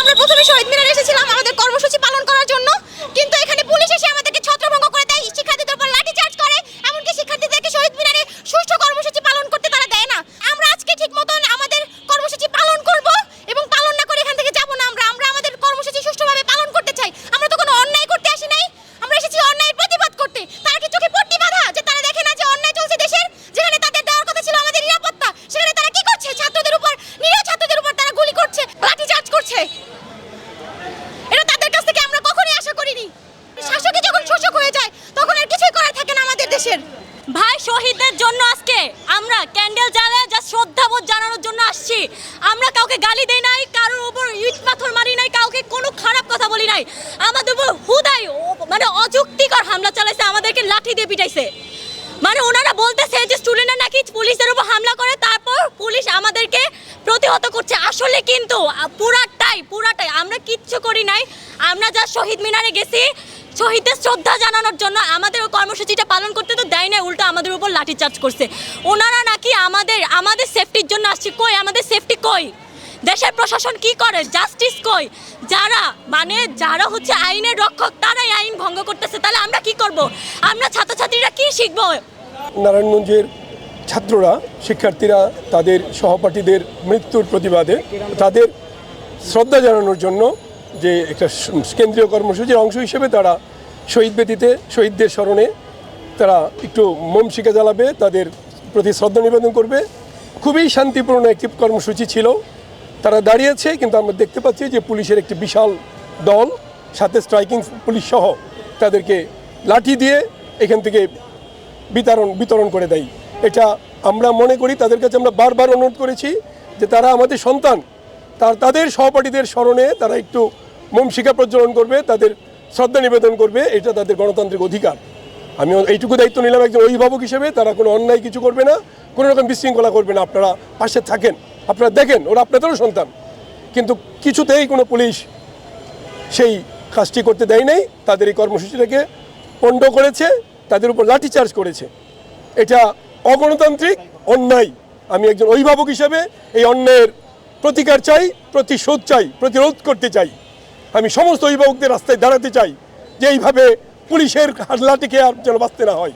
আমরা প্রথমে শহীদ মিনারে এসেছিলাম আমাদের কর্মসূচি পালন করার জন্য কিন্তু এখানে পুলিশ এসে আমাদেরকে ছত্রভঙ্গ করে দেয় শিক্ষার্থীদের উপর লাঠিচার্জ করে এমনকি শিক্ষার্থীদেরকে শহীদ মিনারে সুষ্ঠু কর্মসূচি পালন করতে তারা দেয় না আমরা আজকে ঠিক মতন আমাদের কর্মসূচি পালন করব এবং পালন না করে এখান থেকে যাব না আমরা আমরা আমাদের কর্মসূচি সুষ্ঠুভাবে পালন করতে চাই আমরা তো কোনো অন্যায় করতে আসি নাই আমরা এসেছি অন্যায়ের প্রতিবাদ করতে তারা কি চোখে পট্টি বাঁধা যে তারা দেখে না যে অন্যায় চলছে দেশের যেখানে তাদের দেওয়ার কথা ছিল আমাদের নিরাপত্তা সেখানে তারা কি করছে ছাত্রদের উপর নিরীহ ছাত্রদের উপর তারা গুলি করছে লাঠিচার্জ এটা তাদের কাছ থেকে আমরা কখনোই আশা করিনি। শাসকই যখন শোষক হয়ে যায় তখন আর কিছুই করার থাকে না আমাদের দেশের। ভাই শহীদদের জন্য আজকে আমরা ক্যান্ডেল জ্বালায় যা শ্রদ্ধাবোধ জানানোর জন্য আসছি। আমরা কাউকে গালি দেই নাই কারোর উপর ইট পাথর মারি নাই কাউকে কোনো খারাপ কথা বলি নাই। আমাদের উপর হুদাই মানে অযুক্তিকর হামলা চালাইছে আমাদেরকে লাঠি দিয়ে পিটাইছে। মানে ওনারা বলতেছে যে স্টুডেন্টরা নাকি পুলিশের উপর হামলা করে তারপর পুলিশ আমাদেরকে প্রতিহত করছে। আসলে কিন্তু আ, পুরাটাই পুরাটাই। আমরা কিচ্ছু করি নাই। আমরা যা শহীদ মিনারে গেছি। শহীদদের শ্রদ্ধা জানানোর জন্য আমাদের ওই কর্মসূচিটা পালন করতে তো দেয় না উল্টো আমাদের উপর লাঠিচার্জ করছে। ওনারা নাকি আমাদের আমাদের সেফটির জন্য আসছে। কই? আমাদের সেফটি কই? দেশের প্রশাসন কি করে? জাস্টিস কই? যারা মানে যারা হচ্ছে আইনের রক্ষক, তারাই আইন ভঙ্গ করতেছে। তাহলে আমরা কি করব? আমরা ছাত্রছাত্রীরা কি শিখব? নারায়ণগঞ্জের ছাত্ররা, শিক্ষার্থীরা, তাদের সহপাঠীদের মৃত্যুর প্রতিবাদে, তাদের শ্রদ্ধা জানানোর জন্য যে একটা কেন্দ্রীয় কর্মসূচির অংশ হিসেবে তারা শহীদ বেদিতে শহীদদের স্মরণে তারা একটু মোম শিখা জ্বালাবে, তাদের প্রতি শ্রদ্ধা নিবেদন করবে। খুবই শান্তিপূর্ণ একটি কর্মসূচি ছিল। তারা দাঁড়িয়েছে, কিন্তু আমরা দেখতে পাচ্ছি যে পুলিশের একটি বিশাল দল, সাথে স্ট্রাইকিং পুলিশ সহ তাদেরকে লাঠি দিয়ে এখান থেকে বিতরণ বিতরণ করে দেয়। এটা আমরা মনে করি, তাদের কাছে আমরা বারবার অনুরোধ করেছি যে তারা আমাদের সন্তান তার তাদের সহপাঠীদের স্মরণে তারা একটু মোমশিকা প্রজ্বলন করবে, তাদের শ্রদ্ধা নিবেদন করবে, এটা তাদের গণতান্ত্রিক অধিকার। আমি এইটুকু দায়িত্ব নিলাম একজন অভিভাবক হিসেবে, তারা কোনো অন্যায় কিছু করবে না, কোনো রকম বিশৃঙ্খলা করবে না, আপনারা পাশে থাকেন, আপনারা দেখেন, ওরা আপনাদেরও সন্তান। কিন্তু কিছুতেই কোনো পুলিশ সেই কাজটি করতে দেয় নাই, তাদের এই কর্মসূচিটাকে পণ্ড করেছে, তাদের উপর লাঠিচার্জ করেছে। এটা অগণতান্ত্রিক অন্যায়। আমি একজন অভিভাবক হিসেবে এই অন্যায়ের প্রতিকার চাই, প্রতিশোধ চাই, প্রতিরোধ করতে চাই। আমি সমস্ত অভিভাবকদের রাস্তায় দাঁড়াতে চাই যে এইভাবে পুলিশের লাঠিকে আর যেন বাঁচতে না হয়।